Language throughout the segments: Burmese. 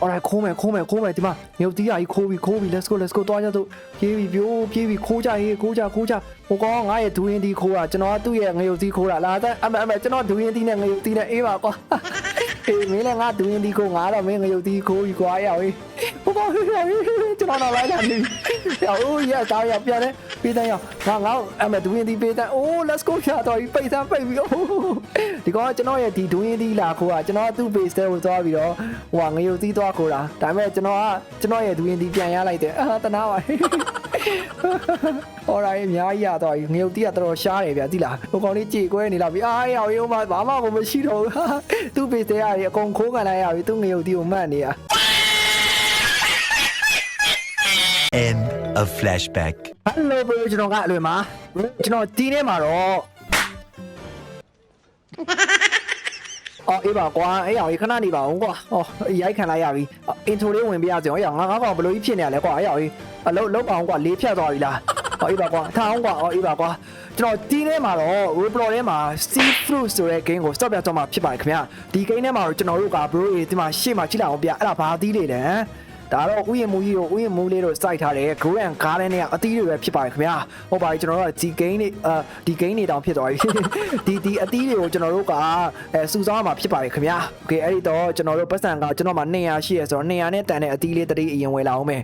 alright ခိုးမယ်ခိုးမယ်ခိုးမယ်ဒီမှာငရုတ်တီးရကြီးခိုးပြီခိုးပြီ let's go let's go သွားကြတော့ပြေးပြီပြိုးပြေးပြီခိုးကြရေးခိုးကြခိုးကြဟိုကောင်ငါရဲ့ဒူရင်တီခိုးတာကျွန်တော်ကသူ့ရဲ့ငရုတ်တီးခိုးတာလာတဲ့အမအမကျွန်တော်ဒူရင်တီနဲ့ငရုတ်တီနဲ့အေးပါကွာ အေးမင်းလည်းငါဒူရင်တီခိုးငါတော့မင်းငရုတ်တီခိုးပြီကွာရောက်ရေးဟိုကောင်ကျွန်တော်တော့လိုက်လာနေပြီရောက်အိုးရတာရပြန်လဲပေးတဲ့ရောက်ငါငါအမဒူရင်တီပေးတဲ့အိုး let's go ရတော့ပိတ်စမ်းပိတ်ပြီအိုးဒီကောင်ကကျွန်တော်ရဲ့ဒီဒူရင်တီလာခိုးတာကျွန်တော်သူ့ base ထဲကိုသွားပြီးတော့ဟိုကငရုတ်တီသွားခိုးတာဒါပေမဲ့ကျွန်တော်ကကျွန်တော်ရဲ့ဒူရင်တီပြန်ရလိုက်တယ်အာတနာပါ ဟောရိုင်းအများကြီးရတော့ငရုတ်တီးကတော်တော်ရှားတယ်ဗျသိလားဟိုကောင်လေးကြေကွဲနေလာပြီအားရအောင်ရုံးမဘာမှကိုမရှိတော့ဘူးသူ့ပေတဲ့ရရအကုန်ခိုးကန်လိုက်ရပြီသူ့ငရုတ်တီးကိုမှတ်နေရ End of flashback. ဟယ်လိုဘရိုကျွန်တော်ကအလွယ်မှာကျွန်တော်တီးထဲမှာတော့ အော်အေးပါကွာအေးအောင်ခဏနေပါဦးကွာဟောရိုက်ခံလိုက်ရပြီအင်ထိုလေးဝင်ပြရစီအောင်အေးအောင်ငါငါကောင်ဘယ်လိုကြီးဖြစ်နေရလဲကွာအေးအောင်အလုံးလုံးအောင်ကွာလေးဖြတ်သွားပြီလားဟောအေးပါကွာထားအောင်ကွာဟောအေးပါကွာကျွန်တော်တီးထဲမှာတော့ Roblox ထဲမှာ Sea Fruit ဆိုတဲ့ game ကို stop ပြတော့မှာဖြစ်ပါတယ်ခင်ဗျာဒီ game ထဲမှာတော့ကျွန်တော်တို့က bro တွေဒီမှာရှေ့မှာကြည့်လိုက်အောင်ဗျအဲ့ဒါဘာသီးလေးလဲဟမ် ဒါတော့ဥယျာဉ်မူကြီးကိုဥယျာဉ်မူလေးတို့စိုက်ထားတယ် Grow and Garden နဲ့အသီးတွေပဲဖြစ်ပါတယ်ခင်ဗျာဟုတ်ပါပြီကျွန်တော်တို့ကဒီ game တွေအာဒီ game တွေတောင်ဖြစ်သွားပြီဒီဒီအသီးတွေကိုကျွန်တော်တို့ကအဲစုဆောင်းမှာဖြစ်ပါတယ်ခင်ဗျာโอเคအဲ့ဒီတော့ကျွန်တော်တို့ပတ်စံကကျွန်တော်မှာ200ရှိရဆိုတော့200နဲ့တန်တဲ့အသီးလေးတတိအရင်ဝယ်လာအောင်မယ်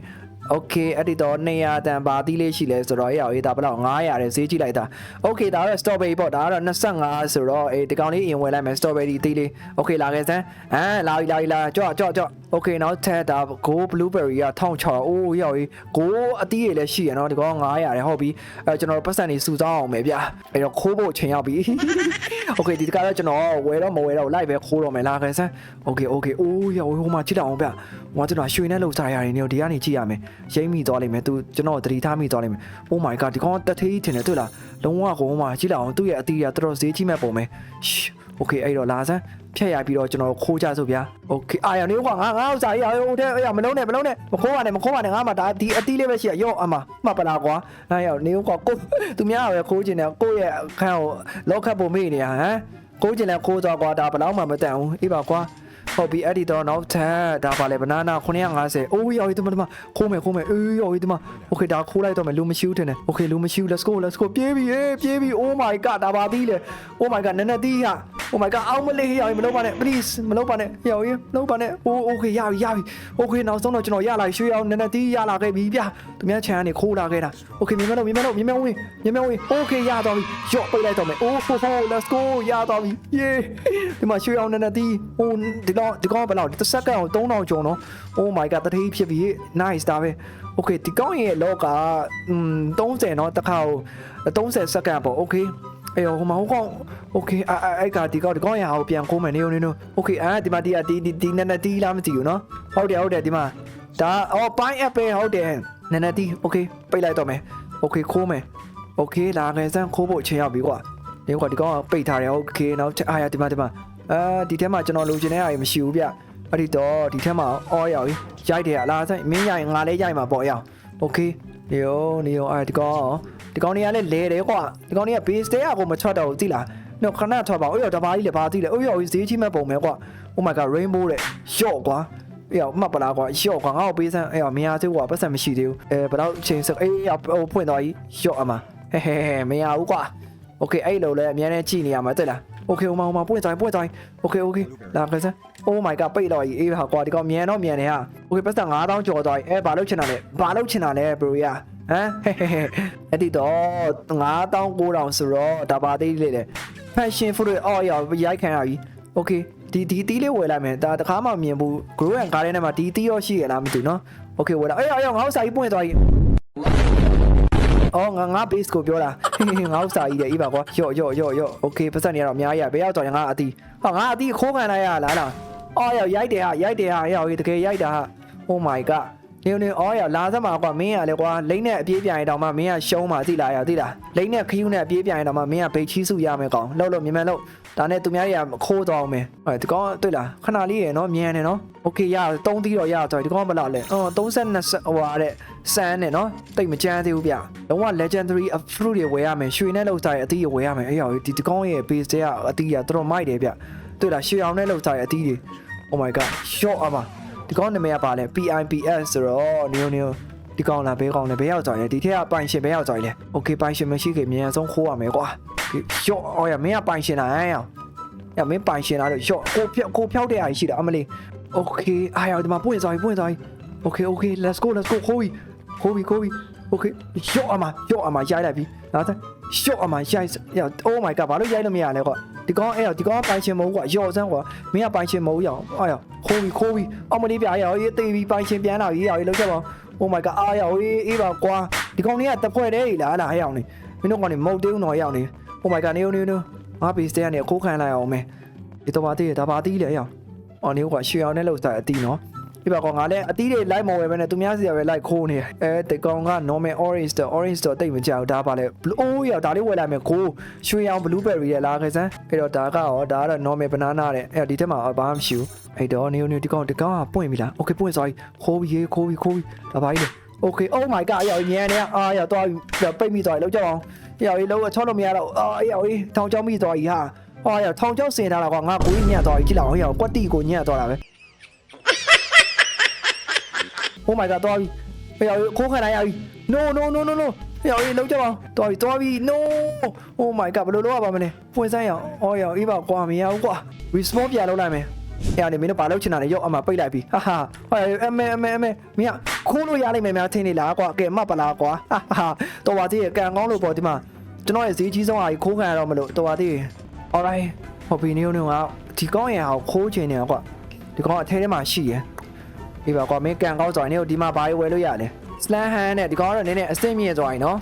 โอเคအဲ့ဒီတော့200တန်ပါအသီးလေးရှိလဲဆိုတော့အေးအောင်အေးဒါဘယ်လောက်900တဲ့ဈေးကြည့်လိုက်တာโอเคဒါကတော့ strawberry ပေါ့ဒါကတော့25ဆိုတော့အေးဒီကောင်လေးအရင်ဝယ်လိုက်မယ် strawberry အသီးလေးโอเคလာခဲ့စမ်းဟမ်လာပြီလာပြီလာကြွကြွကြွ Okay နောက်ထက်ဒါ Go Blueberry က1600အိုးရောက်ရေး Go အတီးရလည်းရှိရနော်ဒီကောင်900တယ်ဟုတ်ပြီအဲကျွန်တော်ပတ်စံနေစူစောင်းအောင်မယ်ဗျာအဲတော့ခိုးဖို့ချိန်ရောက်ပြီ Okay ဒီတကားတော့ကျွန်တော်ဝယ်တော့မဝယ်တော့လိုက်ပဲခိုးတော့မယ်လားခင်ဆန်း Okay Okay အိုးရောက်ဟိုမှာကြည့်တော့အောင်ဗျာဟိုမှာကျွန်တော်ရွှေနဲ့လှုပ်ရှားရတယ်နော်ဒီကနေကြည့်ရမယ်ရိမ့်မိသွားလိမ့်မယ်သူကျွန်တော်သတိထားမိသွားလိမ့်မယ် Oh my god ဒီကောင်တက်သေးထင်တယ်တွေ့လားလုံးဝကိုဟိုမှာကြည့်လိုက်အောင်သူ့ရဲ့အတီးရတော်တော်ဈေးကြီးမဲ့ပုံပဲ โอเคအဲ့တော့လာစမ်းဖြတ်ရပြီးတော့ကျွန်တော်ခိုးကြစို့ဗျာโอเคအာရနေကွာငါငါဥစားရဟိုတဲ့အေးမလုံးနဲ့မလုံးနဲ့မခိုးပါနဲ့မခိုးပါနဲ့ငါမှဒါဒီအတီးလေးပဲရှိရရော့အမမှတ်ပလာကွာအဲ့ရနေကွာကိုသူများပဲခိုးကျင်တယ်ကိုရဲ့အခန်းကိုလောက်ခတ်ဖို့မေ့နေရဟမ်ခိုးကျင်တယ်ခိုးသွားကွာဒါဘယ်တော့မှမတန်ဘူးအေးပါကွာ hobby editor နောက်ထပ်ဒါပါလေ banana 950အိုးရောက်ရေးတမတမခိုးမယ်ခိုးမယ်အေးရောက်ရေးတမ okay ဒါခိုးလိုက်တော့မယ်လူမရှိဘူးထင်တယ် okay လူမရှိဘူး let's go let's go ပြေးပြီအေးပြေးပြီ oh my god ဒါပါသေးလေ oh my god နည်းနည်းသေးရ oh my god အောင်မလေးရောက်ရေးမလုပ်ပါနဲ့ please မလုပ်ပါနဲ့ရောက်ရေးမလုပ်ပါနဲ့ oh okay ရပြီရပြီ okay နောက်ဆုံးတော့ကျွန်တော်ရလာရွှေအောင်နည်းနည်းသေးရလာခဲ့ပြီဗျာသူများချန်ကနေခိုးလာခဲ့တာ okay မြန်မြန်တော့မြန်မြန်တော့မြန်မြန်ဝင်မြန်မြန်ဝင် okay ရတော့ပြီရော့ပိတ်လိုက်တော့မယ် oh for for let's go ရတော့ပြီ yeah ဒီမှာရွှေအောင်နည်းနည်းသေး oh ဒီတဒီကောင်ဘယ်လောက်တစ်စက္ကန့်အောင်3000ကျော်နော် oh my god တတိဖြစ်ပြီ nice ဒါပဲ okay ဒီကောင်ရဲ့လောကอืม30เนาะတစ်ခါကို30စက္ကန့်ပေါ့ okay အေးဟိုမှာဟိုကောင်โอเคအဲ့အဲ့ကဒီကောင်ဒီကောင်ရအောင်ပြန်ကိုးမယ်နေုံနေုံโอเคအာဒီမှာဒီဒီဒီဒီနည်းနည်းတီးလားမသိဘူးเนาะဟုတ်တယ်ဟုတ်တယ်ဒီမှာဒါအော်ပိုင်းအပ်ပဲဟုတ်တယ်နည်းနည်းတီးโอเคပိတ်လိုက်တော့မယ်โอเคခိုးမယ်โอเคလာငယ်စမ်းခိုးဖို့အချိန်ရောက်ပြီကွာဒီကွာဒီကောင်ကပိတ်ထားတယ်โอเคနောက်အားရဒီမှာဒီမှာ အာဒီထဲမှာကျွန်တော်လိုချင်တဲ့အရာမရှိဘူးဗျအဲ့ဒီတော့ဒီထဲမှာအော်ရောက်ပြီရိုက်တယ်အလားဆိုင်မင်းရိုင်ငါလည်းရိုက်မှာပေါ့ရအောင်โอเคနေရောနေရောအာဒီကောင်ဒီကောင်တွေကလည်းလဲတယ်ကွာဒီကောင်တွေက base တဲအကိုမချွတ်တော့ဘူးသိလား နော်ခဏထွက်ပါဦးရောတဘာကြီးလည်းဘာသိလဲဦးရောဈေးကြီးမဲ့ပုံပဲကွာ Oh my god rainbow တဲ့ရော့ကွာအေးရောမှတ်ပလားကွာရော့ကွာငါ့ကိုပေးစမ်းအေးရောမရသေးဘူးကွာပတ်စံမရှိသေးဘူးအဲဘယ်တော့ချိန်စအေးရောဟိုဖွင့်သွားကြီးရော့အမဟဲဟဲဟဲမရဘူးကွာ Okay အဲ့လိုလဲအများနဲ့ကြည့်နေရမှာတဲ့လား Okay ဟိုမှာဟိုမှာပွင့်သွားပွင့်သွား Okay Okay လာကစမ်း Oh my god ပိတ်တော့ကြီးအေးဟာကွာဒီကောင်မြန်တော့မြန်နေဟာ Okay ပတ်စံ9000ကျော်သွားပြီအဲဘာလို့ချင်တာလဲဘာလို့ချင်တာလဲ bro ရဟမ်ဟဲဟဲဟဲအဲ့ဒီတော့9000 9000ဆိုတော့ဒါပါသေးလေးလေ fashion food တွေအော်ရောက်ရိုက်ခံရပြီ okay ဒီဒီတီးလေးဝယ်လိုက်မယ်ဒါတခါမှမြင်ဘူး grow and garden ထဲမှာဒီတီးရောရှိရလားမသိဘူးเนาะ okay ဝယ်လိုက်အေးအေးငါ့ဥစားကြီးပွင့်သွားကြီး အော်ငါငါ base ကိုပြောတာငါဥစားကြီးတယ်အေးပါကွာယော့ယော့ယော့ယော့ okay ပတ်စံနေရတော့အများကြီးရဘယ်ရောက်တော့ငါအတီးဟာငါအတီးခိုးခံလိုက်ရလားလားအော်ရောက်ရိုက်တယ်ဟာရိုက်တယ်ဟာရောက်တကယ်ရိုက်တာဟာ oh my god နေနေအော်ရလာစမ်းပါကွာမင်းရလေကွာလိမ့်နဲ့အပြေးပြိုင်တောင်မှမင်းကရှုံးပါသိလားရသိလားလိမ့်နဲ့ခယူးနဲ့အပြေးပြိုင်တောင်မှမင်းကဘိတ်ချီးစုရမယ်ကောင်လှုပ်လို့မြင်မယ်လို့ဒါနဲ့သူများတွေကခိုးသွားအောင်မယ်ဟဲ့ဒီကောင်တွေ့လားခဏလေးရယ်နော်မြန်တယ်နော်โอเคရ3သီးတော့ရတော့ဒီကောင်ဘယ်လောက်လဲအော်32ဟိုဟာတဲ့စမ်းနဲ့နော်တိတ်မကြမ်းသေးဘူးဗျလုံးဝ legendary fruit တွေဝယ်ရမယ်ရွှေနဲ့လောက်စားတဲ့အသီးတွေဝယ်ရမယ်အဲ့ရောက်ဒီဒီကောင်ရဲ့ base တွေကအသီးကတော်တော်မိုက်တယ်ဗျတွေ့လားရွှေအောင်နဲ့လောက်စားတဲ့အသီးတွေ oh my god short အမ ဒီကောင်နာမည်ကပါလဲ PIPS ဆိုတော့နီယိုနီယိုဒီကောင်လာဘဲကောင်လဲဘဲရောက်ကြလဲဒီထက်ကပိုင်ရှင်ဘဲရောက်ကြလဲโอเคပိုင်ရှင်မရှိခင်အမြန်ဆုံးခိုးရမယ်ကွာရော့အော်ရမင်းကပိုင်ရှင်လားဟမ်ရောရမင်းပိုင်ရှင်လားလို့ရော့ကိုဖြောက်ကိုဖြောက်တဲ့အားရှိတာအမလေးโอเคအားရဒီမှာပွင့်သွားပြီပွင့်သွားပြီโอเคโอเค let's go let's go ခိုးပြီခိုးပြီခိုးပြီโอเคရော့အမရော့အမရိုက်လိုက်ပြီနောက်သက်ရော့အမရိုက်ရ oh my god ဘာလို့ရိုက်လို့မရလဲကွာ ဒီကောင်အဲ့ဒီကောင်ပိုင်ရှင်မဟုတ်ကွာရော့စမ်းကွာမင်းကပိုင်ရှင်မဟုတ်ရအောင်အားရခိုးပြီခိုးပြီအမလေးပြရအောင်ရေးတေးပြီပိုင်ရှင်ပြန်လာပြီရအောင်လောက်ချက်ပါ Oh my god အားရအောင်အေးပါကွာဒီကောင်လေးကတပွဲတည်းလားလားဟဲ့အောင်နေမင်းတို့ကောင်နေမဟုတ်သေးဘူးနော်ဟဲ့အောင်နေ Oh my god နေနေနေငါဘေးစတဲကနေခိုးခံလိုက်အောင်မယ်ဒီတော့ပါသေးတယ်ဒါပါသေးလေဟဲ့အောင်အော်နေကွာရွှေအောင်နဲ့လောက်စားအတီးနော် ဒီပါကောင်ငါလည်းအတီးတွေလိုက်မဝယ်ပဲနဲ့သူများစီရပဲလိုက်ခိုးနေအဲဒီကောင်က normal orange တော့ orange တော့တိတ်မကြောက်ဒါပါလေ blue အိုးရဒါလေးဝယ်လိုက်မယ်ကိုရွှေအောင် blueberry ရဲ့လားခစမ်းအဲ့တော့ဒါကရောဒါကတော့ normal banana တဲ့အဲ့ဒီထက်မှာဘာမှမရှိဘူးအဲ့တော့နေနေဒီကောင်ဒီကောင်ကပွင့်ပြီလား okay ပွင့်သွားပြီခိုးပြီခိုးပြီခိုးပြီဒါပါကြီးလေ Okay oh my god ရောက်ညံနေအာရောက်သွားပြီပိတ်မိသွားပြီလောက်ကြအောင်ရောက်ရေးလုံးချောလို့မရတော့အာရောက်ရေးထောင်ချောင်းမိသွားပြီဟာအာရောက်ထောင်ချောင်းစင်ထားတာကွာငါကိုကြီးညံ့သွားပြီကြည့်လောက်ရောက်ကွက်တီကိုညံ့သွားတာပဲ Oh my god သွားပြီရောက်ရေးခိုးခံလိုက်ရပြီ No no no no no ရောက်ရေးလုံးကြအောင်သွားပြီသွားပြီ No Oh my god ဘယ်လိုလုပ်ရပါမလဲပွင့်စမ်းရအောင်အော်ရောက်အေးပါကွာမရဘူးကွာ respawn ပြန်လုပ်လိုက်မယ်အဲ့ဒါနေမင်းတို့ဘာလုပ်ချင်တာလဲရောက်အမပိတ်လိုက်ပြီဟာဟာဟဲ့အမေအမေအမေမင်းခိုးလို့ရလိမ့်မယ်များထင်နေလားကွာကဲမတ်ပလားကွာဟာဟာတော်ပါသေးရဲ့ကံကောင်းလို့ပေါ့ဒီမှာကျွန်တော်ရဲ့ဈေးကြီးဆုံးအားကြီးခိုးခံရတော့မလို့တော်ပါသေးရဲ့ alright ဟော်ဘီနီယိုနေကဒီကောင်းရဲ့ဟာကိုခိုးချင်နေကွာဒီကောင်းအထဲထဲမှာရှိရယ် ဒီပါကွာမင်းကံကောင်းဆိုရင်နေဒီမှာဘာရွယ်လို့ရလဲ slam hand နဲ့ဒီကောင်းကတော့နည်းနည်းအဆင့်မြင့်သွားရင်နော်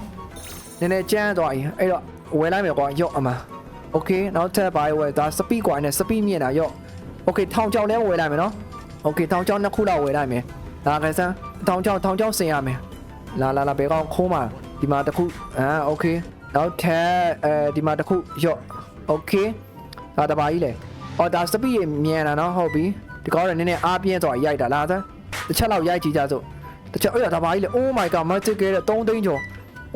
နည်းနည်းကျန်းသွားရင်အဲ့တော့ဝယ်လိုက်မယ်ကွာရောက်အမ okay နောက်ထပ်ဘာရွယ်ဒါ speed ကွာနဲ့ speed မြင့်တာရောက် โอเคထောင်ချောင်းလဲဝယ်လိုက်မယ်နော်โอเคထောင်ချောင်းနှစ်ခုလောက်ဝယ်လိုက်မယ်လာခစမ်းထောင်ချောင်းထောင်ချောင်းဆင်ရမယ်လာလာလာဘယ်ကောင်ခိုးမှာဒီမှာတစ်ခုအာโอเคနောက်ထပ်အဲဒီမှာတစ်ခုရော့โอเคဒါတပါကြီးလေအော်ဒါစပီးရမြန်တာနော်ဟုတ်ပြီဒီကောင်ကနည်းနည်းအားပြင်းသွားရိုက်တာလာစမ်း တစ်ချက်လောက်ရိုက်ကြည့်ကြစို့တစ်ချက်အဲ့ဒါပါကြီးလေ Oh my god မတစ်ကဲတဲ့3သိန်းကျော်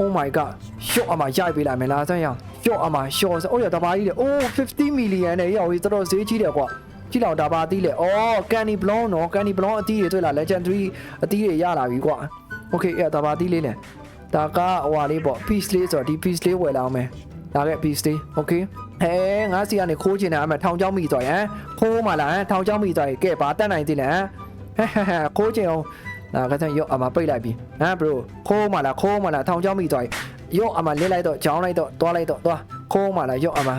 Oh my god ရှော့အမရိုက်ပေးလိုက်မယ်လားစမ်းရအောင်ရှော့အမရှော့စအိုးရဒါပါကြီးလေ Oh 50 million နဲ့ရောက်ပြီတော်တော်ဈေးကြီးတယ်ကွာကြည့်လောက်ဒါပါအသီးလေ။အော်ကန်နီဘလောင်းနော်ကန်နီဘလောင်းအသီးတွေတွေ့လား legendary အသီးတွေရလာပြီကွာ။ Okay အဲ့ဒါပါအသီးလေးလေ။ဒါကဟိုဟာလေးပေါ့ piece လေးဆိုတော့ဒီ piece လေးဝယ်လာအောင်မယ်။ဒါက piece လေး Okay ။ဟဲငါစီကနေခိုးချင်တာအမေထောင်ချောင်းမိသွားရန်ခိုးမှလားဟမ်ထောင်ချောင်းမိသွားရင်ကဲဘာတက်နိုင်သေးလဲ ဟမ်ဟဲဟဲဟဲခိုးချင်အောင်ဒါကတည်းရော့အမပိတ်လိုက်ပြီဟမ် bro ခိုးမှလားခိုးမှလားထောင်ချောင်းမိသွားရင်ရော့အမလစ်လိုက်တော့ကြောင်းလိုက်တော့တွားလိုက်တော့တွားခိုးမှလားရော့အမ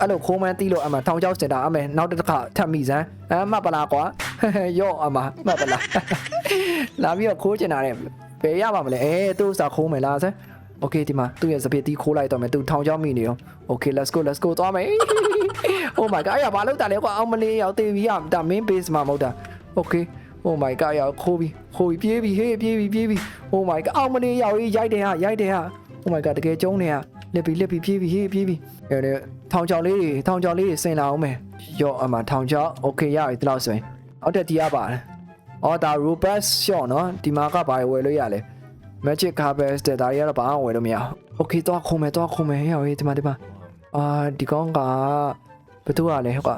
အဲ့လိုခိုးမှန်းတီးလို့အမထောင်ချောက်စင်တာအမေနောက်တစ်ခါထပ်မိစမ်းအမပလာကွာရော့အမမပလာလာပြီးတော့ခိုးချင်တာတဲ့ဘယ်ရပါမလဲအဲသူ့စာခိုးမယ်လားစမ်းโอเคဒီမှာသူ့ရဲ့စပစ်တီးခိုးလိုက်တော့မယ်သူထောင်ချောက်မိနေရောโอเค let's go let's go သွားမယ် oh my god အဲ့ရဘာလို့တာလဲကွာအောင်မလေးရောက်တေးပြီးရဒါ main base မှာမဟုတ်တာ okay oh my god ရောက်ခိုးပြီးခိုးပြီးပြေးပြီးဟေးပြေးပြီးပြေးပြီး oh my god အောင်မလေးရောက်ရေးရိုက်တယ်ဟာရိုက်တယ်ဟာ oh my god တကယ်ကျုံးနေဟာလက်ပြီးလက်ပြီးပြေးပြီးဟေးပြေးပြီးအဲ့ဒါထောင်ချောက်လေးတွေထောင်ချောက်လေးတွေဆင်လာအောင်မယ်ရော့အမထောင်ချောက် okay ရပြီဒီလောက်ဆိုရင်အောက်တက်တီးရပါတယ်အော်ဒါ robust shot နော်ဒီမှာကဘာဝယ်လို့ရလဲ magic carpet တဲ့ဒါတွေကတော့ဘာမှဝယ်လို့မရဘူး okay တော့ခုံမယ်တော့ခုံမယ်ဟဲ့ဟေးဒီမှာဒီမှာအာဒီကောင်ကဘသူကလဲကွာ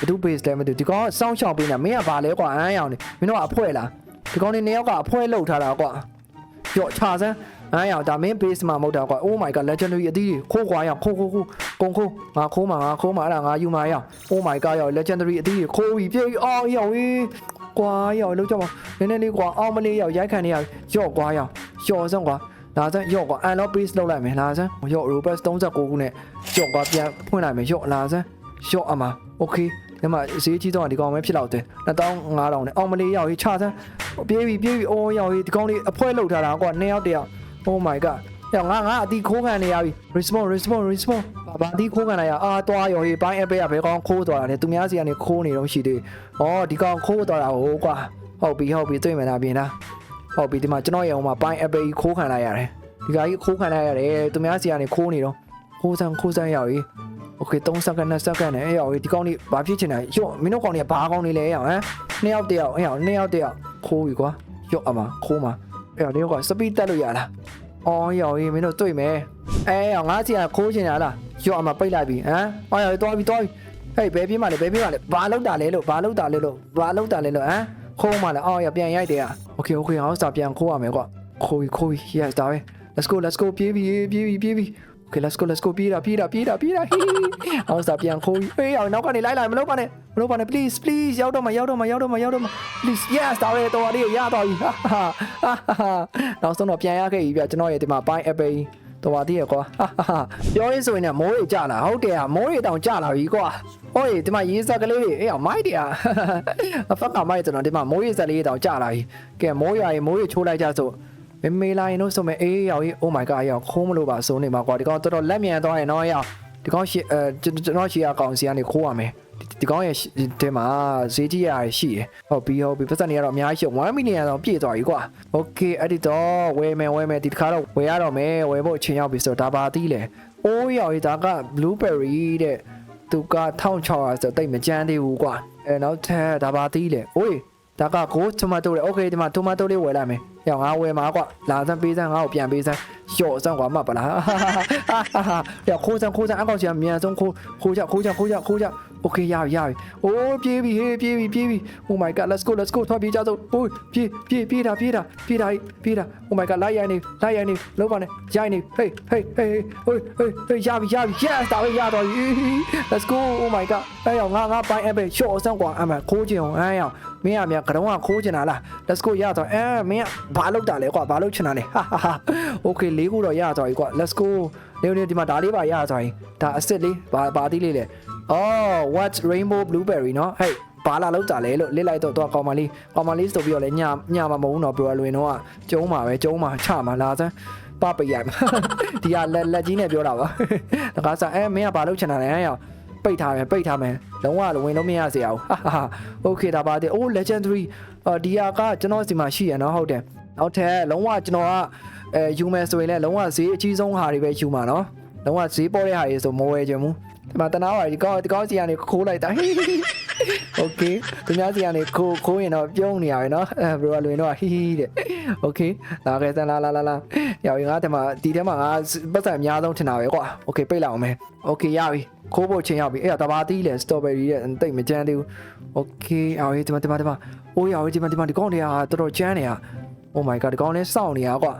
ဘသူ base လဲမသိဘူးဒီကောင်ကစောင်းချောင်းပေးနေမင်းကဘာလဲကွာအမ်းရောင်နေမင်းတို့ကအဖွဲလားဒီကောင်နေနှစ်ယောက်ကအဖွဲလောက်ထားတာကွာကြော့ချစမ်းအမ်းရောင်ဒါမင်း base မှာမဟုတ်တာကွာ oh my god legendary အသီးတွေခိုးကွာရောင်ခိုးခိုးခိုးကုန်းခိုးငါခိုးမှာငါခိုးမှာအဲ့ဒါငါယူမှာရောင် oh my god ရောင် legendary အသီးတွေခိုးပြီးပြေးအော်ရောင်ဝေးကွာရောင်လောက်ကြပါနည်းနည်းလေးကွာအောင်မလေးရောင်ရိုက်ခံနေရရော့ကွာရောင်ရော့စမ်းကွာလာစမ်းရော့ကွာ unlock base လောက်လိုက်မယ်လာစမ်းရော့ robust 39ခုနဲ့ရော့ကွာပြန်ဖွင့်လိုက်မယ်ရော့လာစမ်းရော့အမ okay ဒီမှာဈေးကြီးတော့ဒီကောင်ပဲဖြစ်တော့တယ်2500နဲ့အောင်မလေးရောက်ရေးချစမ်းပြေးပြီပြေးပြီအိုးရောက်ရေးဒီကောင်လေးအဖွဲလောက်ထားတာကွာ2ယောက်တယောက် oh my god ယောငါငါအတီခိုးခံနေရပြီ respawn respawn respawn ဘာဘာအတီခိုးခံလိုက်ရအာတွားရော်ရေးဘိုင်းအပေးရဘယ်ကောင်ခိုးသွားတာလဲသူများစီကနေခိုးနေတော့ရှိသေးဩဒီကောင်ခိုးသွားတာဟိုကွာဟုတ်ပြီဟုတ်ပြီတွေ့မယ်လားပြင်လားဟုတ်ပြီဒီမှာကျွန်တော်ရဲ့ဟိုမှာပိုင်း apple ကြီးခိုးခံလိုက်ရတယ်ဒီကကြီးခိုးခံလိုက်ရတယ်သူများစီကနေခိုးနေတော့ခိုးစမ်းခိုးစမ်းရောက်ကြီး โอเค3စက္ကန့်2စက္ကန့်နဲ့အဲ့ရောက်ကြီးဒီကောင်းလေးဘာဖြစ်ချင်လဲရော့မင်းတို့ကောင်းလေးဘာကောင်းလေးလဲရောက်ဟမ်နှစ်ယောက်တယောက်အဲ့ရောက်နှစ်ယောက်တယောက်ခိုးပြီကွာရော့အမခိုးမှာအဲ့ရောက်ဒီကစပီးတက်လို့ရလားအော်ရောက်ကြီးမင်းတို့တွေ့မယ်အဲ့ရောက်ငါစီကခိုးချင်တာလားရော့အမပိတ်လိုက်ပြီဟမ်အော်ရောက်တွားပြီတွားပြီဟေးဘယ်ပြေးမှလဲဘယ်ပြေးမှလဲဘာလောက်တာလဲလို့ဘာလောက်တာလဲလို့ဘာလောက်တာလဲလို့ဟမ် ခိုးမှလည်းအော်ရပြန်ရိုက်တယ်อ่ะโอเคโอเคငါဥစ္စာပြန်ခိုးရမယ်ကွာခိုးပြီခိုးပြီ yes ဒါပဲ let's go let's go ပြေးပြီပြေးပြီပြေးပြီ okay let's go let's go ပြေးတာပြေးတာပြေးတာပြေးတာဟီးငါဥစ္စာပြန်ခိုးပြီအေးအောင်နောက်ကနေလိုက်လိုက်မလုပ်ပါနဲ့မလုပ်ပါနဲ့ please please ရောက်တော့မရောက်တော့မရောက်တော့မရောက်တော့မ please yes ဒါပဲတော်လေးရတော့ပြီဟာဟာဟာနောက်ဆုံးတော့ပြန်ရခဲ့ပြီဗျကျွန်တော်ရဲ့ဒီမှာ buy app တော်ပါသေးရကွာဟာဟာပြောရင်းဆိုရင်လည်းမိုးတွေကြလာဟုတ်တယ်ဟာမိုးတွေတောင်ကြလာပြီကွာဟိုဒီမှာရေးစက်ကလေးတွေအေးအောင်မိုက်တယ်ဟာအဖက်ကမိုက်ကျွန်တော်ဒီမှာမိုးရေးစက်လေးတောင်ကြလာပြီကဲမိုးရွာရင်မိုးတွေချိုးလိုက်ကြဆို မေမေလာရင်တို့ဆိုမဲ့အေးရောက်ကြီး oh my god ရောက်ခိုးမလို့ပါစိုးနေမှာကွာဒီကောင်တော်တော်လက်မြန်သွားရင်တော့ရောက်ဒီကောင်ရှေအဲကျွန်တော်ရှေ့အကောင်စီကနေခိုးရမယ်ဒီကောင်ရဲ့ဒီမှာဈေးကြီးရရှိရဟုတ်ပြီဟုတ်ပြီပတ်စံတွေကတော့အများကြီးရှိ1 million တော့ပြည့်သွားပြီကွာ okay အဲ့ဒီတော့ဝယ်မယ်ဝယ်မယ်ဒီတစ်ခါတော့ဝယ်ရတော့မယ်ဝယ်ဖို့အချိန်ရောက်ပြီဆိုတော့ဒါပါသေးလေအိုးရောက်ရေးဒါက blueberry တဲ့သူက1600ဆိုတိတ်မကြမ်းသေးဘူးကွာအဲနောက်ထပ်ဒါပါသေးလေအိုး ဒါက ghost tomato လေ okay ဒီမှာ tomato လေးဝယ်လိုက်မယ်။ရောငါဝယ်မှာကွာလာစမ်းပေးစမ်းငါ့ကိုပြန်ပေးစမ်း လျှော့စမ်းကွာမှတ်ပါလား။ရောခိုးစမ်းခိုးစမ်းအကောက်ချင်မြန်ဆုံးခိုးခိုးကြခိုးကြခိုးကြခိုးကြ okay ရပြီရပြီ။အိုးပြေးပြီဟေးပြေးပြီပြေးပြီ Oh my god let's go let's go ထွက်ပြေးကြစို့။အိုးပြေးပြေးပြေးတာပြေးတာပြေးတာပြေးတာ Oh my god လိုက်ရိုင်းနေလိုက်ရိုင်းနေလုံးပါနဲ့ရိုင်းနေ hey hey hey ဟိုဟေးဟေးရပြီရပြီ yes ဒါပဲရတော့ပြီ let's go Oh my god အဲ့ရောငါငါပိုင်းအပဲလျှော့စမ်းကွာအမှခိုးချင်အောင်အဲ့ရောမင်းကမြန်ကတော့ကခိုးချင်တာလား let's go ရတော့အဲမင်းကဘာလုပ်တာလဲကွာဘာလုပ်ချင်တာလဲဟာဟာဟာ okay လေးခုတော့ရတော့ပြီကွာ let's go နေနေဒီမှာဒါလေးပါရတော့ရင်ဒါအစ်စ်လေးဘာဘာသီးလေးလဲ oh what rainbow blueberry เนาะဟဲ့ဘာလာလောက်တာလဲလို့လစ်လိုက်တော့တော့ကောင်မလေးကောင်မလေးဆိုပြီးတော့လဲညညမှာမဟုတ်တော့ bro လွင်တော့ကျုံးမှာပဲကျုံးမှာချမှာလာစမ်းပပရိုက်မှာဒီကလက်လက်ကြီးနဲ့ပြောတာပါတကားစားအဲမင်းကဘာလုပ်ချင်တာလဲဟဲ့ရောပိတ်ထားမယ်ပိတ်ထားမယ်လုံးဝဝင်လို့မရစေအောင်ဟာဟာ okay ဒါပါတဲ့ oh legendary အော်ဒီဟာကကျွန်တော်စီမှာရှိရနော်ဟုတ်တယ်နောက်ထပ်လုံးဝကျွန်တော်က အဲယူမယ်ဆိုရင်လည်းလုံးဝဈေးအကြီးဆုံးဟာတွေပဲယူမှာနော်လုံးဝဈေးပေါ်တဲ့ဟာတွေဆိုမဝယ်ချင်ဘူးဒီမှာတနာပါဒီကောဒီကောစီကနေခိုးလိုက်တာ โอเคသူများစီကနေခိုးခိုးရင်တော့ပြုံးနေရပဲเนาะအဲဘရိုကလွင်တော့ဟီဟီတဲ့โอเคလာခဲ့စမ်းလာလာလာလာရောက်ရင်ငါဒီမှာဒီထဲမှာငါပတ်စံအများဆုံးထင်တာပဲကွာโอเคပိတ်လိုက်အောင်မယ်โอเคရပြီခိုးဖို့ချင်းရောက်ပြီအဲ့ဒါတဘာတီးလေစတော်ဘယ်ရီတဲ့တိတ်မကြမ်းသေးဘူးโอเคအောင်ဒီမှာဒီမှာဒီမှာအိုးရောက်ဒီမှာဒီမှာဒီကောင်းတွေကတော်တော်ကြမ်းနေရ Oh my god ဒီကောင်းလေးစောင့်နေရကွာ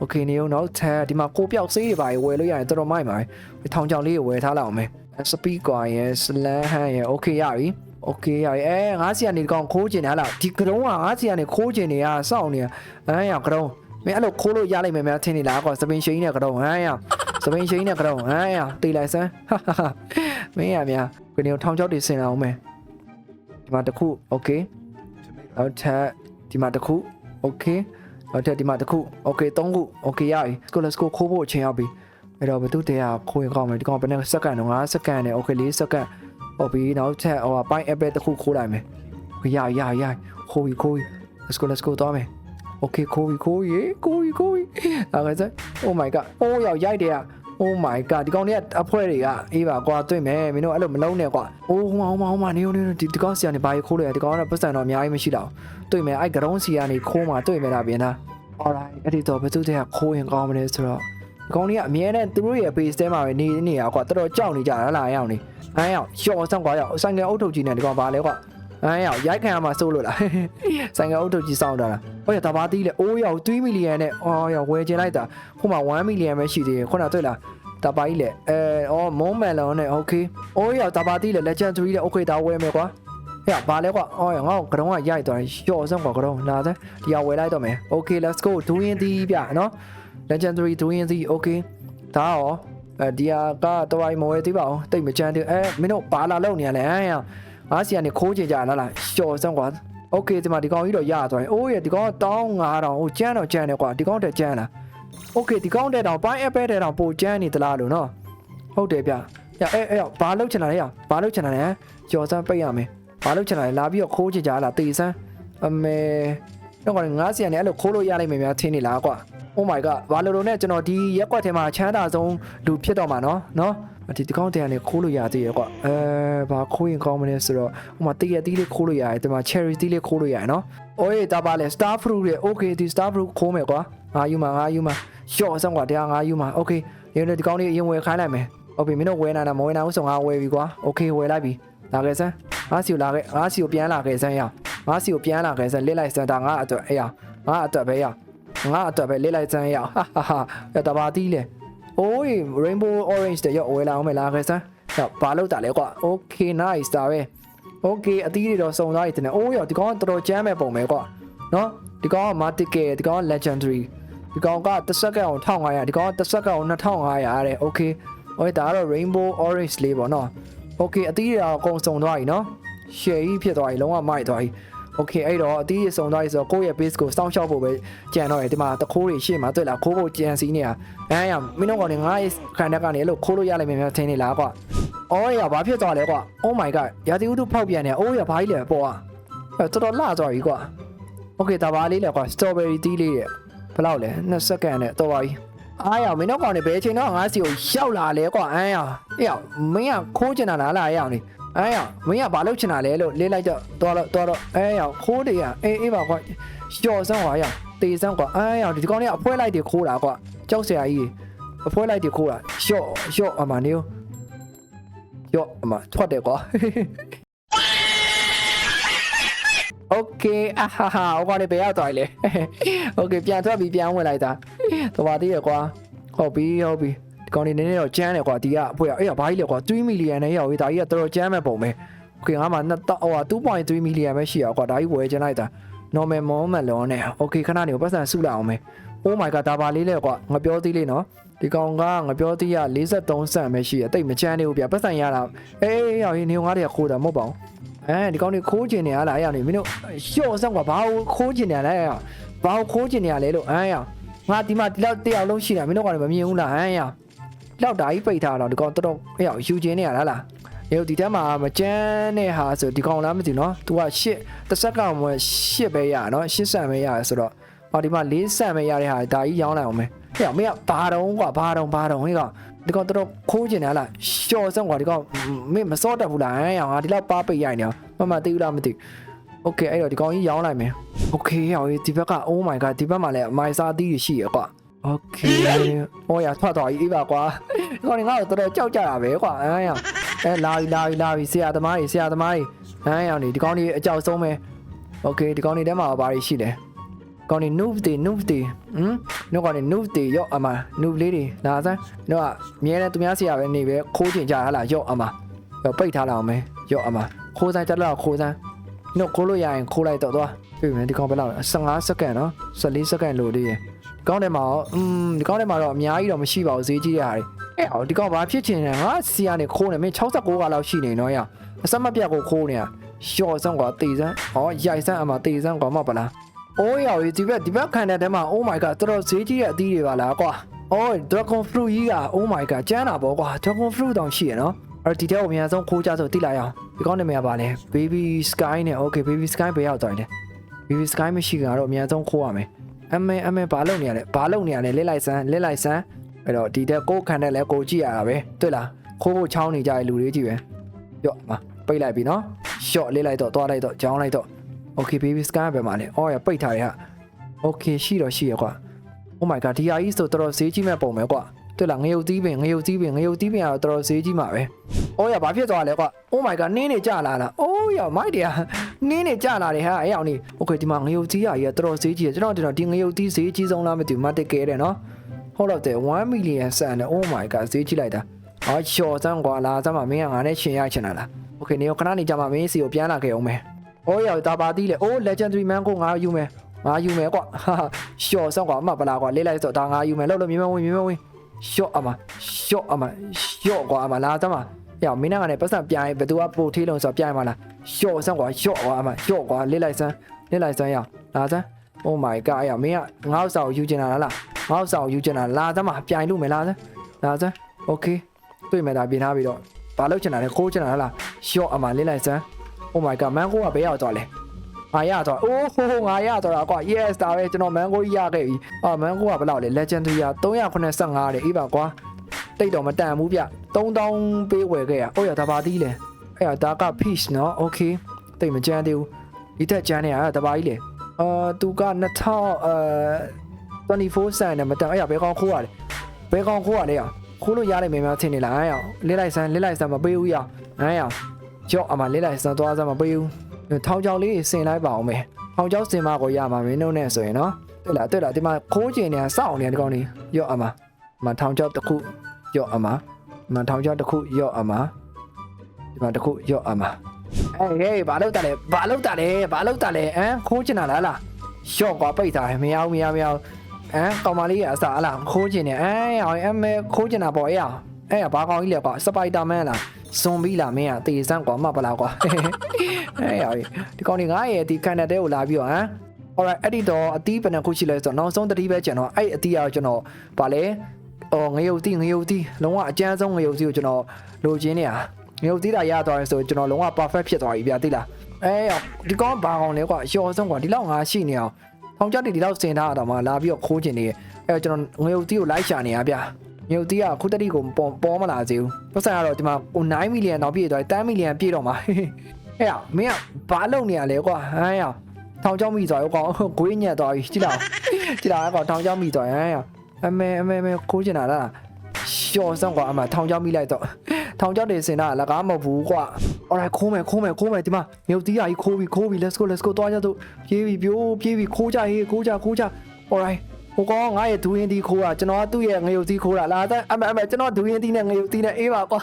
โอเคနေအောင်တော့ထဲဒီမှာကိုပြောက်ဆေးတွေပါဝယ်လို့ရရင်တော်တော်မိုက်ပါပဲထောင်ချောင်လေးကိုဝယ်ထားလိုက်အောင်မယ်စပီကွာရယ်စလန်ဟန်ရယ်โอเคရပြီ โอเคရပြီအဲငါးစီကနေဒီကောင်ခိုးကျင်တယ်ဟလားဒီကတုံးကငါးစီကနေခိုးကျင်နေရစောင့်နေရအဲရကတုံးမင်းအဲ့လိုခိုးလို့ရလိုက်မယ်များထင်နေလားကွာစပင်ရှိန်းနဲ့ကတုံးဟမ်ရစပင်ရှိန်းနဲ့ကတုံးဟမ်ရတေးလိုက်စမ်းဟာဟာဟာမင်းရများကိုနေထောင်ချောက်တွေဆင်အောင်မယ်ဒီမှာတစ်ခုโอเคနောက်ထပ်ဒီမှာတစ်ခုโอเค နောက်ထပ်ဒီမှာတစ်ခု okay သုံးခု okay ရပြီ let's go let's go ခိုးဖို့အချိန်ရောက်ပြီအဲ့တော့ဘသူတရားခိုးရင်ကောင်းမယ်ဒီကောင်ဘယ်နဲ့စက္ကန့်တော့5စက္ကန့်နဲ့ okay 4စက္ကန့်ဟောပြီးနောက်ထပ်ဟိုပိုင်း app တစ်ခုခိုးလိုက်မယ် okay ရရရခိုးပြီခိုးပြီ let's go let's go သွားမယ် okay ခိုးပြီခိုးပြီခိုးပြီခိုးပြီအားကစား oh my god အိုးရောက်ရိုက်တယ်อ่ะ oh my god ဒီကောင်တွေကအဖွဲတွေကအေးပါကွာတွေ့မယ်မင်းတို့အဲ့လိုမလုံးနဲ့ကွာအိုးဟိုမှာဟိုမှာဟိုမှာနေနေဒီဒီကောင်စီကနေဘာကြီးခိုးလဲဒီကောင်ကပတ်စံတော့အများကြီးမရှိတော့တွေ့မယ်အဲ့ကရုံးစီကနေခိုးမှာတွေ့မယ်လားပြင်သား alright အဲ့ဒီတော့ဘယ်သူတည်းကခိုးရင်ကောင်းမလဲဆိုတော့ဒီကောင်တွေကအမြဲတမ်းသူတို့ရဲ့ base ထဲမှာပဲနေနေရကွာတော်တော်ကြောက်နေကြတာလားအရောက်နေအဲရောက်ရှော့ဆောင်ကွာရောက်ဆိုင်ကအုတ်ထုတ်ကြီးနဲ့ဒီကောင်ပါလဲကွာ အဲရောက်ရိုက်ခံရမှာစိုးလို့လားဆိုင်ကအုတ်ထုတ်ကြီးစောင်းတာလားဟောရတဘာတီးလဲအိုးရောက်3မီလီယံနဲ့အော်ရောက်ဝယ်ချင်လိုက်တာဟိုမှာ1မီလီယံပဲရှိသေးတယ်ခုနတွေ့လားတဘာကြီးလေအဲအော်မုံမယ်လုံးနဲ့โอเคအိုးရောက်တဘာတီးလေ legendary လေโอเคဒါဝယ်မယ်ကွာဟဲ့ဘာလဲကွာအော်ငါ့ကတော့ကရိုက်သွားတယ်ရှော့ဆောင်ကွာကတော့လာစမ်းဒီကဝယ်လိုက်တော့မယ် okay let's go ဒူးရင်တီးပြနော် legendary ဒူးရင်တီး okay ဒါရော အဲဒီဟာကတော့အိုင်မဝဲသေးပါအောင်တိတ်မကြမ်းသေးအဲမင်းတို့ဘာလာလောက်နေရလဲအဲ ငါစီကနေခိုးချင်ကြလားလားရှော့စမ်းကွာโอเคဒီမှာဒီကောင်ကြီးတော့ရသွားပြီအိုးရဒီကောင်တောင်း9000ဟိုကျန်းတော့ကျန်းတယ်ကွာဒီကောင်တက်ကျန်းလားโอเคဒီကောင်တက်တော့ပိုင်းအပဲတက်တော့ပိုကျန်းနေသလားလို့နော်ဟုတ်တယ်ဗျရအဲအဲဘာလောက်ချင်တာလဲရဘာလောက်ချင်တာလဲကျော်စမ်းပိတ်ရမယ်ဘာလောက်ချင်တာလဲလာပြီးတော့ခိုးချင်ကြလားတေစမ်းအမေတော့ကောင်ငါစီကနေအဲ့လိုခိုးလို့ရလိုက်မယ်များထင်းနေလားကွာ Oh my god ဘာလို့လို့နဲ့ကျွန်တော်ဒီရက်ကွက်ထဲမှာချမ်းသာဆုံးလူဖြစ်တော့မှာနော်နော် ဒီဒီကောင်းတန်ကနေခိုးလို့ရသေးရဲ့ကွအဲဘာခိုးရင်ကောင်းမလဲဆိုတော့ဟိုမှာတရက်သီးလေးခိုးလို့ရတယ်ဒီမှာ cherry သီးလေးခိုးလို့ရတယ်နော်အိုးဒါပါလေ star fruit ရဲ့ okay ဒီ star fruit ခိုးမယ်ကွာငါယူမှာငါယူမှာရှော့စမ်းကွာတရားငါယူမှာ okay ဒီနေ့ဒီကောင်းလေးအရင်ဝယ်ခိုင်းလိုက်မယ်ဟုတ်ပြီမင်းတို့ဝယ်နေတာမဝယ်နိုင်ဘူးဆိုငါဝယ်ပြီကွာ okay ဝယ်လိုက်ပြီလာခဲ့စမ်းငါစီကိုလာခဲ့ငါစီကိုပြန်လာခဲ့စမ်းရငါစီကိုပြန်လာခဲ့စမ်းလစ်လိုက်စမ်းဒါငါအတွက်အေးရငါအတွက်ပဲရငါအတွက်ပဲလစ်လိုက်စမ်းရဟာဟာဟာရတပါတီးလေ အိုး rainbow orange တဲ့ရောဝယ်လာအောင်မလားခဲ့စမ်းဟောဘာလို့တာလဲကွာ okay nice ဒါပဲ okay အသီးတွေတော့စုံသွားပြီတင်တယ်အိုးရောဒီကောင်ကတော်တော်ကြမ်းမဲ့ပုံပဲကွာနော်ဒီကောင်က marticle ဒီကောင်က legendary ဒီကောင်ကတစ်စက္ကန့်အောင်1500ဒီကောင်ကတစ်စက္ကန့်အောင်2500တဲ့ okay ဟိုဒါကတော့ rainbow orange လေးပေါ့နော် okay အသီးတွေတော့အကုန်စုံသွားပြီနော် share ကြီးဖြစ်သွားပြီလုံးဝမိုက်သွားပြီ okay အဲ့တော့အသီးတွေစုံသွားပြီဆိုတော့ကိုယ့်ရဲ့ base ကိုစောင့်ရှောက်ဖို့ပဲကြံတော့တယ်ဒီမှာတခိုးတွေရှေ့မှာတွေ့လားခိုးဖို့ကြံစီနေတာအဲရမင်းတို့ကောင်တွေငါ့ရဲ့ခန္ဓာကနေအဲ့လိုခိုးလို့ရလိမ့်မယ်များထင်နေလားကွာအော်ရဘာဖြစ်သွားလဲကွာ oh my god ရာသီဥတုဖောက်ပြန်နေအိုးရဘာကြီးလဲပေါ့อ่ะတော်တော်လှသွားပြီကွာ okay ဒါပါလေးလဲကွာ strawberry တီးလေးရဲ့ဘယ်လောက်လဲ2စက္ကန့်နဲ့တော့ပါပြီအားရမင်းတို့ကောင်တွေဘယ်အချိန်တော့ငါစီကိုရောက်လာလဲကွာအဲရအေးရမင်းကခိုးချင်တာလားလားအဲရအောင်နေ အဲရမင်းကဘာလုပ်ချင်တာလဲလို့လေးလိုက်တော့တော်တော့တော်တော့အဲရခိုးတွေကအေးအေးပါကွာလျှော်စမ်းကွာရတေးစမ်းကွာအဲရဒီကောင်တွေကအဖွဲလိုက်တွေခိုးတာကွာကြောက်စရာကြီးအဖွဲလိုက်တွေခိုးတာလျှော့လျှော့အမနေရော့အမထွက်တယ်ကွာ โอเคအာဟာဟာဟိုကနေဘယ်ရောက်သွားလဲโอเคပြန်ထွက်ပြီးပြန်ဝင်လိုက်တာတော်ပါသေးရကွာဟုတ်ပြီဟုတ်ပြီဒီ ကောင်နေနေနေတော့ကျန်းတယ်ကွာဒီကအဖွဲအေးဘာကြီးလဲကွာ3 million နဲ့ရောက်ပြီဒါကြီးကတော်တော်ကျန်းမဲ့ပုံပဲโอเคငါမှ2ဟို2.3 million ပဲရှိရကွာဒါကြီးဝယ်ချင်လိုက်တာ normal မောမလွန်နဲ့โอเคခဏနေပတ်စံစုလိုက်အောင်မယ် oh my god ဒါပါလေးလဲကွာငါပြောသေးလေးနော်ဒီကောင်ကငါပြောသေးရ43စံပဲရှိရတိတ်မချမ်းနေဘူးဗျပတ်စံရတာအေးရောက်ရင်နေငါတွေကခိုးတာမဟုတ်ပါဘူး အဲဒီကောင်တွေခိုးကျင်နေရလားအဲ့ရနေမင်းတို့ရှော့စမ်းကွာဘာလို့ခိုးကျင်နေရလဲအဲ့ရဘာလို့ခိုးကျင်နေရလဲလို့အဲ့ရငါဒီမှာဒီလောက်တယောက်လုံးရှိတာမင်းတို့ကောင်တွေမမြင်ဘူးလားအဲ့ရ လောက်ဓာကြီးပိတ်ထားတော့ဒီကောင်တော်တော်ဟဲ့အောင်ယူခြင်းနေရလားလားရေဒီတက်မှာမကြမ်းတဲ့ဟာဆိုဒီကောင်လားမသိနော်။ तू ကရှစ်တစ်စက္ကန့်ဝင်ရှစ်ပဲရနော်ရှစ်ဆန်ပဲရဆိုတော့ဟောဒီမှာ၄ဆန်ပဲရတဲ့ဟာဒါကြီးရောင်းလိုက်အောင်မယ်။ဟဲ့အောင်မင်းကဘာတုံးကွာဘာတုံးဘာတုံးဟဲ့ကောင်ဒီကောင်တော်တော်ခိုးကျင်တယ်လားရှော့စံကွာဒီကောင်မင်းမစော့တတ်ဘူးလားဟဲ့အောင်ငါဒီလောက်ပါပိတ်ရိုက်နေအောင်မမသိဘူးလားမသိဘူး။ Okay အဲ့တော့ဒီကောင်ကြီးရောင်းလိုက်မယ်။ Okay ဟောဒီဘက်က oh my god ဒီဘက်မှာလည်း my စာသီးတွေရှိရကွာ။ โอเคဟောရထွက်သွားပြီပါကွာဒီကောင်ကြီးငါ့ကိုတော်တော်ကြောက်ကြတာပဲကွာအဲရောအဲလာပြီလာပြီလာပြီဆရာသမားကြီးဆရာသမားကြီးအဲရောဒီဒီကောင်ကြီးအကြောက်ဆုံးပဲโอเคဒီကောင်ကြီးထဲမှာဘာတွေရှိလဲကောင်ကြီး noob တွေ noob တွေဟမ်နှုတ်ကောင်ကြီး noob တွေရော့အမ noob လေးတွေလာစမ်းနှုတ်ကမြဲတဲ့သူများဆရာပဲနေပဲခိုးချင်ကြဟာလားရော့အမရောပိတ်ထားလာအောင်မယ်ရော့အမခိုးစမ်းတက်တော့ခိုးစမ်း နှုတ်ခိုးလို့ရရင်ခိုးလိုက်တော့သွားပြီမယ်ဒီကောင်ဘယ်လောက်လဲ15စက္ကန့်နော်14စက္ကန့်လိုသေးရယ် ဒီကောင်ထဲမှာရောอืมဒီကောင်ထဲမှာတော့အများကြီးတော့မရှိပါဘူးဈေးကြီးရတယ်အဲ့ဟောဒီကောင်ဘာဖြစ်ချင်လဲငါစီကနေခိုးနေမင်း69ကလောက်ရှိနေနော်ရအစမပြတ်ကိုခိုးနေတာရှော့စမ်းကွာတေစမ်းဟောရိုက်စမ်းအမတေစမ်းကွာမပလားအိုးရော်ဒီဘက်ဒီဘက်ခံတဲ့တဲမှာ oh my god တော်တော်ဈေးကြီးတဲ့အသီးတွေပါလားကွာအော် dragon fruit ကြီးက oh my god ကျန်းတာပေါ့ကွာ dragon fruit တောင်ရှိရနော်အဲ့ဒီတဲ့ကိုအများဆုံးခိုးကြဆိုတိလိုက်အောင်ဒီကောင်းနာမည်ကပါလဲ baby sky နဲ့ okay baby sky ဘယ်ရောက်သွားလဲ baby sky မရှိခင်ကတော့အများဆုံးခိုးရမယ် အမေအမေဘာလုပ်နေရလဲဘာလုပ်နေရလဲလစ်လိုက်စမ်းလစ်လိုက်စမ်းအဲ့တော့ဒီတဲ့ကိုယ်ခံတဲ့လဲကိုကြည့်ရတာပဲတွေ့လားခိုးဖို့ချောင်းနေကြတဲ့လူတွေကြည့်ပဲရော့မှာပိတ်လိုက်ပြီနော် short လစ်လိုက်တော့သွားလိုက်တော့ကြောင်းလိုက်တော့ okay baby sky ဘယ်မှာလဲအော်ရပိတ်ထားရဟာ okay ရှိတော့ရှိရကွာ oh my god ဒီဟာကြီးဆိုတော်တော်ဈေးကြီးမဲ့ပုံပဲကွာ တွေ့လားငရုတ်သီးပင်ငရုတ်သီးပင်ငရုတ်သီးပင်ကတော့တော်တော်ဈေးကြီးမှာပဲ။အော်ရဘာဖြစ်သွားလဲကွာ။ Oh my god နင်းနေကြလာလား။ Oh ရမိုက်တယ်။နင်းနေကြလာတယ်ဟာအဲ့အောင်နေ။ Okay ဒီမှာငရုတ်သီးရာကြီးကတော်တော်ဈေးကြီးတယ်ကျွန်တော်တို့ဒီငရုတ်သီးဈေးကြီးဆုံးလားမသိဘူးမတ်တကယ်တယ်နော်။ဟုတ်တော့တယ်1 million ဆန်တယ် Oh my god ဈေးကြီးလိုက်တာ။အော်ချော်စမ်းကွာလာစမ်းမမင်းကငါနဲ့ရှင်ရချင်တာလား။ Okay နေရောခဏနေကြမှာမင်းစီကိုပြန်လာခဲ့အောင်မယ်။ Oh ရတာပါသီးလေ။ Oh legendary man ကိုငါယူမယ်။ငါယူမယ်ကွာ။ဟာရှော့စမ်းကွာအမပလာကွာလေးလိုက်ဆိုဒါငါယူမယ်လို့လို့မြင်မဝင်မြင်မဝင်။ ရှော့အမရှော့အမရှော့ကွာအမလာသမ်းမရအောင်မင်းကလည်းပတ်စံပြိုင်ဘယ်သူကပို့ထေးလုံးဆိုပြိုင်မလားရှော့စမ်းကွာရှော့ကွာအမရှော့ကွာလစ်လိုက်စမ်းလစ်လိုက်စမ်းရအောင်လာစမ်း Oh my god အရမင်းကငါ့ဥစ္စာကိုယူချင်တာလားလားငါ့ဥစ္စာကိုယူချင်တာလာစမ်းမပြိုင်လို့မယ်လာစမ်းလာစမ်း Okay တွေ့မယ်ဒါပြင်ထားပြီးတော့ဘာလုပ်ချင်တာလဲခိုးချင်တာလားရှော့အမလစ်လိုက်စမ်း Oh my god မန်ကိုကဘယ်ရောက်သွားလဲ ငါရတော့အိုးဟိုးငါရတော့တာကွာ yes ဒါပဲကျွန်တော်မန်ကိုကြီးရခဲ့ပြီအာမန်ကိုကဘယ်လောက်လဲ legendary က385တဲ့အေးပါကွာတိတ်တော့မတန်ဘူးဗျ3000ပေးဝယ်ခဲ့ရအိုးရဒါပါသီးလဲအဲ့ရဒါက peach နော် okay တိတ်မကြမ်းသေးဘူးဒီတက်ကြမ်းနေရတာပါကြီးလေအာသူက2000အဲ24 cent နဲ့မတန်အဲ့ရဘယ်ကောင်ခိုးရလဲဘယ်ကောင်ခိုးရလဲရခိုးလို့ရနိုင်မယ်များထင်နေလားအဲ့ရလစ်လိုက်စမ်းလစ်လိုက်စမ်းမပေးဘူးရအဲ့ရကြော့အမလစ်လိုက်စမ်းသွားစမ်းမပေးဘူး ထောင်ချောက်လေးဆင်လိုက်ပါအောင်မယ်ထောင်ချောက်ဆင်မကိုရမှာမင်းတို့နဲ့ဆိုရင်နော်တွေ့လားတွေ့လားဒီမှာခိုးကျင်နေစောင့်နေဒီကောင်လေးရော့အမမထောင်ချောက်တစ်ခုရော့အမမထောင်ချောက်တစ်ခုရော့အမဒီမှာတစ်ခုရော့အမအေးဟေးဘာလို့တာလဲဘာလို့တာလဲဘာလို့တာလဲဟမ်ခိုးကျင်တာလားလားရော့ကွာပိတ်တာမရဘူးမရဘူးမရဘူးဟမ်ကောင်မလေးကအစားအလားခိုးကျင်နေအဲအောင်အမေခိုးကျင်တာပေါ့အေးအောင်အဲ့ဘာကောင်ကြီးလဲကွာစပိုက်ဒါမန်လား ဇွန်ဘီလာမင်းอ่ะတေစမ်းကွာမှတ်ပလားကွာအေးရပြီဒီကောင်ကြီးငါရဲ့ဒီကန်နတဲကိုလာပြီးတော့ဟမ် alright အဲ့ဒီတော့အတီးဘယ်နှခုရှိလဲဆိုတော့နောက်ဆုံးတတိပဲကျွန်တော်အဲ့အတီးကတော့ကျွန်တော်ဗာလဲအော်ငရုတ်တီးငရုတ်တီးလုံးဝအကျန်းဆုံးငရုတ်တီးကိုကျွန်တော်လိုချင်နေတာငရုတ်တီးတာရသွားရင်ဆိုကျွန်တော်လုံးဝ perfect ဖြစ်သွားပြီဗျာသိလားအေးရောက်ဒီကောင်ဘာကောင်လဲကွာရှော့ဆုံးကွာဒီလောက်ငါရှိနေအောင်ထောင်ကြတိဒီလောက်စင်ထားတာတော့မှလာပြီးတော့ခိုးချင်နေတယ်အဲ့တော့ကျွန်တော်ငရုတ်တီးကိုလိုက်ရှာနေရဗျာ ငရုတ်တီးကခုတတိကိုပေါ်ပေါ်မလာသေးဘူးပတ်စံကတော့ဒီမှာ9မီလီယံတော့ပြည့်သွားတယ်10မီလီယံပြည့်တော့မှာဟဲ့ရမင်းကဘာလုပ်နေရလဲကွာဟမ်ရထောင်ချောင်းမိသွားရောကောင်ဂွေးညက်သွားပြီကြည့်လားကြည့်လားကောင်ထောင်ချောင်းမိသွားဟမ်ရအမေအမေအမေခိုးချင်တာလားရှော့စမ်းကွာအမထောင်ချောင်းမိလိုက်တော့ထောင်ချောင်းတွေစင်တာလကားမဟုတ်ဘူးကွာ alright ခိုးမယ်ခိုးမယ်ခိုးမယ်ဒီမှာမြုပ်တီးရကြီးခိုးပြီခိုးပြီ let's go let's go သွားကြတော့ပြေးပြီပြိုးပြေးပြီခိုးကြဟေးခိုးကြခိုးကြ alright ဟိုကောင်ငါရဲ့ဒူရင်တီခိုးတာကျွန်တော်ကသူ့ရဲ့ငရုတ်တီခိုးတာလာတဲ့အမအမကျွန်တော်ဒူရင်တီနဲ့ငရုတ်တီနဲ့အေးပါကွာ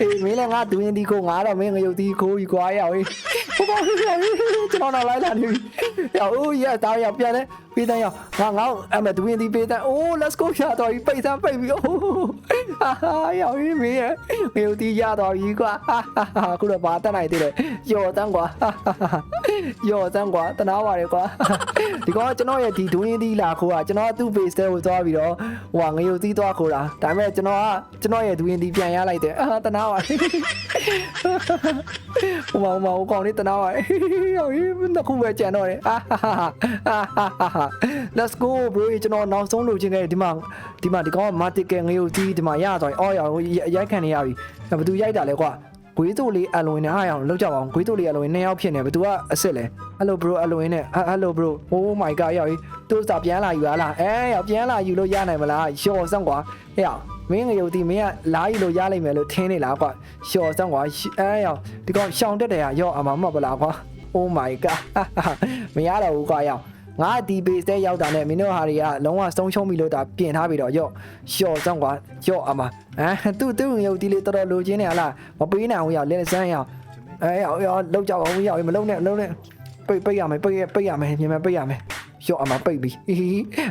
အေးမင်းလည်းငါဒူရင်တီခိုးငါတော့မင်းငရုတ်တီခိုးပြီကွာရောက်ဟေးဟိုကောင်ကျွန်တော်တော့လိုက်လာနေပြီရောက်ဦးရတားရောက်ပြန်လဲ ပေးတဲ့ရောက်ငါငါအမဒူရင်တီပေးတဲ့အိုး let's go ရတော့ပြီပိတ်သားပိတ်ပြီအိုးဟာရောက်ဟေးမင်းရဲ့ငရုတ်တီရတော့ပြီကွာအခုတော့ဘာတက်နိုင်သေးလဲယော်တန်းကွာယော်တန်းကွာတနာပါလေကွာဒီကောင်ကျွန်တော်ရဲ့ဒီဒူရင်တီလာခိုးတာကျွန်တော်သူ့ base ထဲကိုသွားပြီးတော့ဟိုငရုတ်တီသွားခိုးတာဒါပေမဲ့ကျွန်တော်ကကျွန်တော်ရဲ့ဒူရင်တီပြန်ရလိုက်တယ်အာတနာပါဟိုမှာဟိုမှာဟိုကောင်လေးတနာပါဟိုနှစ်ခုပဲကြံတော့တယ်အာဟာဟာ let's go bro ကျွန်တော်နောက်ဆုံးလိုချင်ခဲ့ဒီမှာဒီမှာဒီကောင်က marticle ငရုတ်တီဒီမှာရသွားပြီအော်ရရိုက်ခံနေရပြီဘယ်သူရိုက်တာလဲကွာဂွေးတို့လေးအလွင်နဲ့အားရအောင်လောက်ကြပါအောင်ဂွေးတို့လေးအလွင်နှစ်ယောက်ဖြစ်နေဘယ်သူကအစ်စ်လဲ Hello bro အလွင်နဲ့ Hello bro Oh my god ရောက်ပြီသူစာပြန်လာယူလားလားအဲရောက်ပြန်လာယူလို့ရနိုင်မလားရှော့စမ်းကွာဟဲ့ရောက်မင်းငရုတ်တီမင်းကလာယူလို့ရလိမ့်မယ်လို့ထင်းနေလားကွာရှော့စမ်းကွာအဲရောက်ဒီကောင်ရှောင်းတက်တယ်ကရော့အမမပလားကွာ Oh my god မရတော့ဘူးကွာရောက် ငါဒီ base တဲ့ရောက်တာနဲ့မင်းတို့ဟာတွေကလုံးဝဆုံးရှုံးပြီလို့ဒါပြင်ထားပြီးတော့ရော့ရှော့စမ်းကွာရော့အမအဲသူ့သူ့ရုပ်ဒီလေးတော်တော်လိုချင်နေဟလားမပေးနိုင်ဘူးရောက်လက်စမ်းရောက်အဲရောက်ရောက်လောက်ကြပါဦးရောက်မလုံးနဲ့မလုံးနဲ့ပိတ်ပိတ်ရမယ်ပိတ်ရပိတ်ရမယ်မြင်မယ်ပိတ်ရမယ်ရော့အမပိတ်ပြီ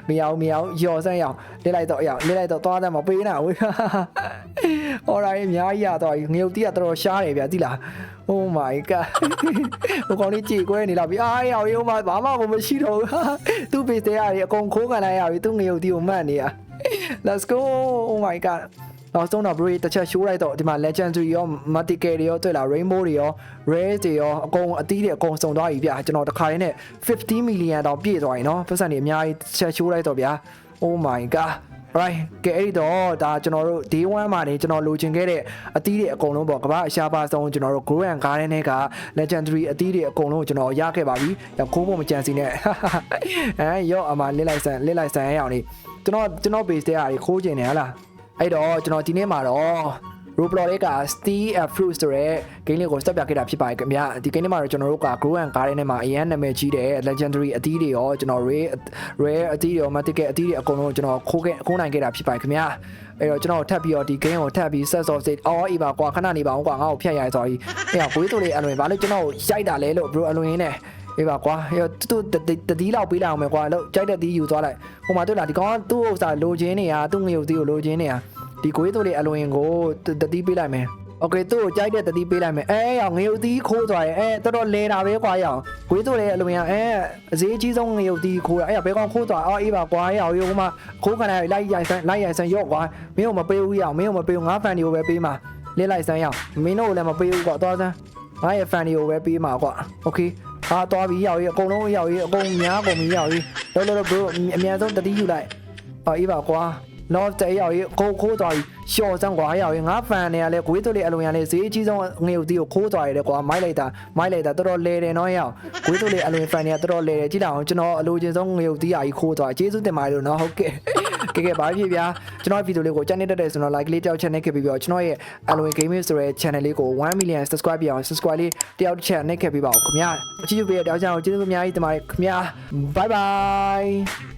မရအောင်မရအောင်ရော့စမ်းရောက်လက်လိုက်တော့ရောက်လက်လိုက်တော့သွားတယ်မပေးနိုင်ဘူး alright အများကြီးရတော့ငရုတ်တီးကတော်တော်ရှားတယ်ဗျာသိလား Oh my god ဟိုကောင်လေးကြည်ကွဲနေလာပြီအားရောက်ရုံမှာဘာမှကိုမရှိတော့ဘူးသူ့ပေတဲ့ရတယ်အကုန်ခိုးကန်လိုက်ရပြီသူ့ငရုတ်တီးကိုမှတ်နေရ Let's go Oh my god နောက်ဆုံးတော့ bro တစ်ချက် show လိုက်တော့ဒီမှာ legendary ရော multiple တွေရောတွေ့လား rainbow တွေရော rare တွေရောအကုန်အသီးတွေအကုန်စုံသွားပြီဗျာကျွန်တော်တခါတည်းနဲ့50 million တောင်ပြည့်သွားပြီเนาะပတ်စံတွေအများကြီးတစ်ချက် show လိုက်တော့ဗျာ Oh my god right ကဲအဲ့ဒီတော့ဒါကျွန်တော်တို့ day 1မှာနေကျွန်တော်လိုချင်ခဲ့တဲ့အသီးတွေအကုန်လုံးပေါ့ကမ္ဘာအရှားပါဆုံးကျွန်တော်တို့ grow and garden တွေက legendary အသီးတွေအကုန်လုံးကိုကျွန်တော်ရခဲ့ပါပြီ။ရောက်ခိုးဖို့မကြံစီနဲ့။အဲရော့အမလစ်လိုက်ဆန်လစ်လိုက်ဆန်ရအောင်နေကျွန်တော်ကျွန်တော် base တဲ့ဟာတွေခိုးကျင်နေဟလား။အဲ့တော့ကျွန်တော်ဒီနေ့မှာတော့ Roblox လေးက Steel and Fruits ဆိုတဲ့ game လေးကိုစတက်ပြခဲ့တာဖြစ်ပါတယ်ခင်ဗျာဒီ game လေးမှာတော့ကျွန်တော်တို့က Grow and Garden နဲ့မှာအရန်နာမည်ကြီးတဲ့ Legendary အသီးတွေရောကျွန်တော် Rare Rare အသီးတွေရော Mythical အသီးတွေအကုန်လုံးကျွန်တော်ခိုးခဲ့ခိုးနိုင်ခဲ့တာဖြစ်ပါတယ်ခင်ဗျာအဲ့တော့ကျွန်တော်ထပ်ပြီးတော့ဒီ game ကိုထပ်ပြီး set of state အော်အေးပါကွာခဏနေပါအောင်ကွာငါ့ကိုဖျက်ရိုက်သွားပြီအဲ့တော့ကိုယ်တို့လေးအလွန်ဘာလို့ကျွန်တော်ကိုရိုက်တာလဲလို့ bro အလွန်ရင်းနဲ့အေးပါကွာဟဲ့တူတတိလောက်ပေးလိုက်အောင်မယ်ကွာလို့ကြိုက်တဲ့တီးယူသွားလိုက်ဟိုမှာတွေ့လားဒီကောင်ကသူ့ဥစ္စာလိုချင်နေတာသူ့ငရုတ်တီးကိုလိုချင်နေတာ ဒီကိုယ်တို့လေးအလွန်ကိုတတိပေးလိုက်မယ်โอเคသူ့ကိုကြိုက်တဲ့တတိပေးလိုက်မယ်အဲရောငရုတ်တီးခိုးသွားတယ်အဲတော်တော်လဲတာပဲကွာရောကိုယ်တို့လေးအလွန်ရအဲအစည်းအကြီးဆုံးငရုတ်တီးခိုးတာအဲ့ဘဲကောင်ခိုးသွားအော်အေးပါကွာရောဟိုမှာခိုးခဏလိုက်ရိုက်ဆန်းလိုက်ရိုက်ဆန်းရော့ကွာမင်းကိုမပေးဘူးရောမင်းကိုမပေးဘူးငါဖန်ဒီကိုပဲပေးမှာလစ်လိုက်ဆန်းရောမင်းတို့ကိုလည်းမပေးဘူးကွာသွားစမ်းငါရဲ့ဖန်ဒီကိုပဲပေးမှာကွာโอเคအာသွားပြီးရောက်ရေးအကုန်လုံးရောက်ရေးအကုန်များကုန်ပြီးရောက်ရေးလောလောလော bro အများဆုံးတတိယူလိုက်အော်အေးပါကွာ lost တဲ့ရောက်ကြီးခိုးခိုးသွားပြီရှော့စမ်းကွာရောက်ကြီးငါဖန်နေရလဲဂွေးသွလေးအလွန်ရလဲဈေးအကြီးဆုံးငွေဦးတီကိုခိုးသွားရတယ်ကွာမိုက်လိုက်တာမိုက်လိုက်တာတော်တော်လဲတယ်နော်ရောက်ဂွေးသွလေးအလွန်ဖန်နေရတော်တော်လဲတယ်ကြည့်လိုက်အောင်ကျွန်တော်အလိုချင်ဆုံးငွေဦးတီအကြီးခိုးသွားကျေးဇူးတင်ပါတယ်လို့နော်ဟုတ်ကဲ့ကဲကဲဘာဖြစ်ဗျာကျွန်တော်ဗီဒီယိုလေးကိုကြိုက်နေတဲ့ဆိုတော့ like လေးတောက်ချက်နဲ့ခဲ့ပြီးတော့ကျွန်တော်ရဲ့ Alloy Gaming ဆိုတဲ့ channel လေးကို1 million subscribe ပြအောင် subscribe လေးတယောက်တစ်ချက်နဲ့ခဲ့ပြီးပါဦးခင်ဗျာအချစ်ယူပေးတဲ့တောက်ချောင်းကျေးဇူးအများကြီးတင်ပါတယ်ခင်ဗျာ bye bye